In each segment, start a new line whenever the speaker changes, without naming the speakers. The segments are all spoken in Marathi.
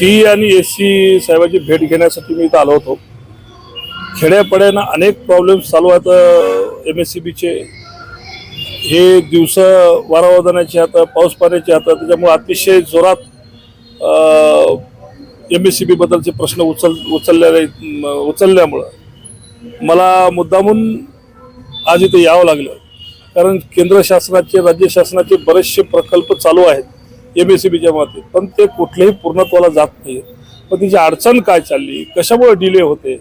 सी आणि एस सी साहेबाची भेट घेण्यासाठी मी इथं आलो होतो. खेड्यापाड्यानं अनेक प्रॉब्लेम्स चालू आहेत एम एस सी बीचे हे दिवस वारावादनाचे आता पाऊस पाण्याचे आता त्याच्यामुळे अतिशय जोरात एम एस सी बी बद्दलचे प्रश्न उचल उचलल्या उचलल्यामुळं मला मुद्दामून आज इथे यावं लागलं. कारण केंद्र शासनाचे राज्य शासनाचे बरेचसे प्रकल्प चालू आहेत. एम एस सी बीच्या मातीत पण ते कुठल्याही पूर्णत्वाला जात नाही. पण तिची अडचण काय चालली? कशामुळे डिले होते?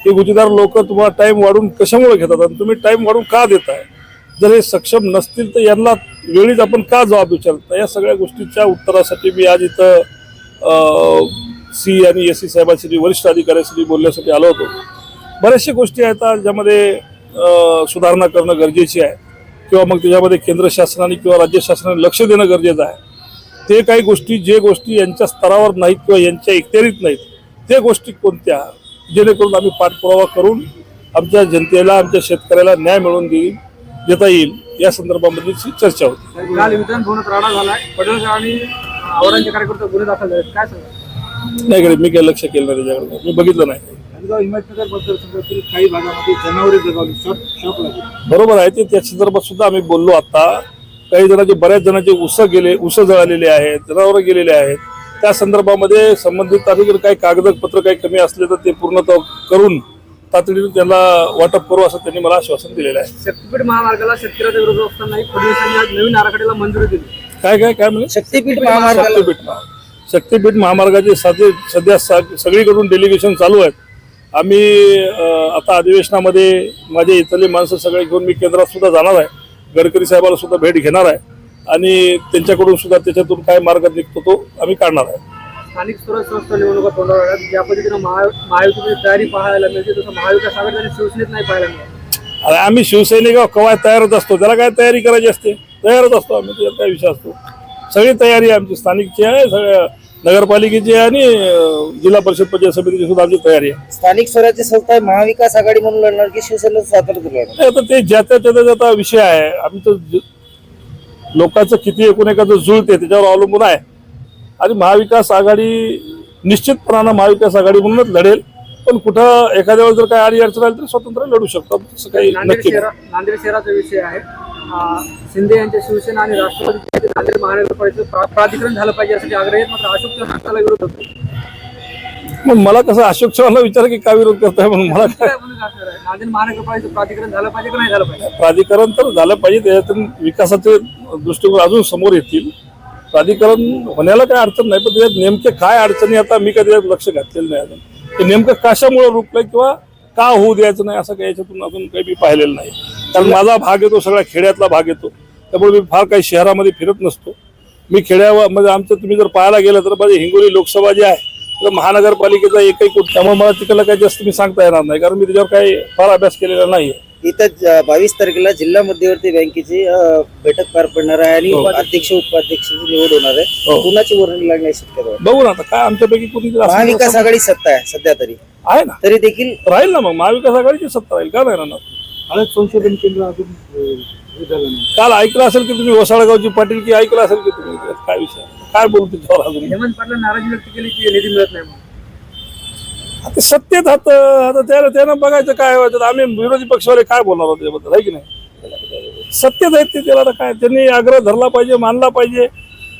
हे गुजरात लोक तुम्हाला टाईम वाढून कशामुळे घेतात? आणि तुम्ही टाईम वाढून का देताय? जर हे सक्षम नसतील तर यांना वेळीच आपण का जबाब विचारता? या सगळ्या गोष्टीच्या उत्तरासाठी मी आज इथं सी आणि एस सी साहेबांशी वरिष्ठ अधिकाऱ्यांशी बोलण्यासाठी आलो होतो. बऱ्याचशा गोष्टी आहेत आज ज्यामध्ये सुधारणा करणं गरजेची आहे. किंवा मग त्याच्यामध्ये केंद्र शासनाने किंवा राज्य शासनाने लक्ष देणं गरजेचं आहे. ते काही गोष्टी जे गोष्टी यांच्या स्तरावर नाहीत किंवा यांच्या इख्तियारीत नाहीत ते गोष्टी कोणत्या? जेणेकरून आम्ही पाठपुरावा करून आमच्या जनतेला आमच्या शेतकऱ्याला न्याय मिळवून देईल देता येईल या संदर्भामधली चर्चा होती.
काल विधान भवनात राडा झालाय. पडळकर आणि कार्यकर्ते गुन्हे दाखल झाले काय सांगा
नाही कडे मी काही लक्ष केलं नाही त्याच्याकडे. मी बघितलं नाही.
खासगाव हिमायतनगर मतदारसंघातील काही भागामध्ये जनावरे जगावली. लागले.
बरोबर आहे ते त्या संदर्भात सुद्धा आम्ही बोललो आता. काही जणांचे बऱ्याच जणांचे उस गेले उस जळालेले आहेत जनावरं गेलेले आहेत. त्या संदर्भामध्ये संबंधित अधिकारी काही कागदपत्र काही कमी असले तर ते पूर्णतः करून तातडीने त्यांना वाटप करू असं त्यांनी मला आश्वासन दिलेलं आहे.
शक्तीपीठ महामार्गाला शेतकऱ्याचा विरोध फडणवीसांनी आज नवीन आराखड्याला मंजुरी दिली.
काय काय काय म्हणजे
शक्तीपीठ महामार्गाला.
शक्तीपीठ महा- शक्तीपीठ महामार्गाचे साधे सध्या सा- सगळीकडून डेलिगेशन चालू आहेत. आम्ही अं, आता अधिवेशनामध्ये माझे इथले माणसं सगळे घेऊन मी केंद्रात सुद्धा जाणार आहे. गडकरी साहेबाला सुद्धा भेट घेणार आहे आणि त्यांच्याकडून सुद्धा त्याच्यातून काय मार्ग निघतो तो आम्ही काढणार आहे.
स्थानिक स्वराज्य संस्था निवडणुका तोंडावर. ज्या पद्धतीनं महा महायुतीची तयारी पाहायला मिळते तसं महाविकास आघाडी आणि शिवसेनेत नाही पाहायला मिळत.
अरे आम्ही शिवसैनिक कवाय तयारच असतो. त्याला काय तयारी करायची असते? तयारच असतो आम्ही त्याच्यात काय विषय असतो? सगळी तयारी आमची स्थानिकची आहे सगळ्या नगरपालिकेची आणि जिल्हा परिषद पंचायत समितीची सुद्धा आमची तयारी आहे.
स्थानिक स्वराज्य संस्था आहे, महाविकास आघाडी म्हणून लढणार की शिवसेना स्वातंत्र्य लढणार
नाही, आता ते ज्याचा त्याचा ज्याचा विषय आहे आम्ही तर ज- लोकांचं किती एकूण एकाचं जुळते त्याच्यावर अवलंबून आहे. आणि महाविकास आघाडी निश्चितपणानं महाविकास आघाडी म्हणूनच लढेल. पण कुठं एखाद्या वेळेस जर काही अडी अडचण आली तर स्वतंत्र लढू शकतो. तसं काही
नांदेड
नक्की नाही.
शहरा नांदेड शहराचा विषय आहे. शिंदे यांच्या शिवसेना आणि राष्ट्रवादी महानगरपालिकेचं प्रा- प्राधिकरण झालं पाहिजे यासाठी आग्रह आहेत. मात्र अशोक चव्हाण विरोध होतो
मग मला कसं अशोक चव्हाणला विचार की का विरोध करताय म्हणून मला काय?
काय? नांदेड महानगरपालिकेचं प्राधिकरण झालं पाहिजे की नाही झालं पाहिजे?
प्राधिकरण तर झालं पाहिजे. त्याच्यातून विकासाचे दृष्टिकोन अजून समोर येतील. प्राधिकरण होण्याला काही अडचण नाही पण त्याच्यात नेमके काय अडचणी आता मी कधी लक्ष घातलेलं नाही अजून. ते नेमकं कशामुळे रुकलंय किंवा का होऊ द्यायचं नाही असं काही याच्यातून अजून काही मी पाहिलेलं नाही. कारण माझा भाग येतो सगळ्या खेड्यातला भाग येतो. त्यामुळे मी फार काही शहरामध्ये फिरत नसतो. मी खेड्यावर म्हणजे आमचं तुम्ही जर पाहायला गेलं तर माझी हिंगोली लोकसभा जी आहे तर महानगरपालिकेचा एकही कुठ त्यामुळे मला तिकडलं काही जास्त मी सांगता येणार नाही कारण मी त्याच्यावर काही फार अभ्यास केलेला नाही
इथं बावीस तारखेला जिल्हा मध्यवर्ती बँकेची बैठक पार पडणार आहे आणि
हो.
अध्यक्ष उपाध्यक्षाची निवड होणार आहे.
हो.
कुणाची वर्णन लागण्याची शक्यता?
बघू ना आता काय आमच्यापैकी कोणी
महाविकास आघाडी सत्ता आहे सध्या तरी.
आहे ना.
तरी देखील
राहील ना मग महाविकास आघाडीची सत्ता राहील का नाही राहणार?
अनेक संशोधन केंद्र अजून हे झालं नाही.
काल ऐकलं असेल की तुम्ही वसाळगावची पाटील की ऐकलं असेल की तुम्ही? त्यात काय विषय? काय बोलतो त्यावर अजून?
हेमंत पाटला नाराजी व्यक्त केली की निधी मिळत नाही म्हणून.
आता सत्तेत हात आता त्याला त्यानं बघायचं काय व्हायचं तर आम्ही विरोधी पक्षवाले काय बोलणार होते त्याबद्दल आहे की नाही? सत्तेत आहेत ते त्याला आता काय? त्यांनी आग्रह धरला पाहिजे मानला पाहिजे.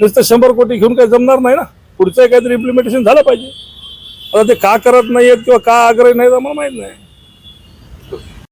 नुसतं शंभर कोटी घेऊन काही जमणार नाही ना? पुढचं काहीतरी इम्प्लिमेंटेशन झालं पाहिजे. आता ते का करत नाहीयेत किंवा का आग्रह नाही तर मला माहीत नाही.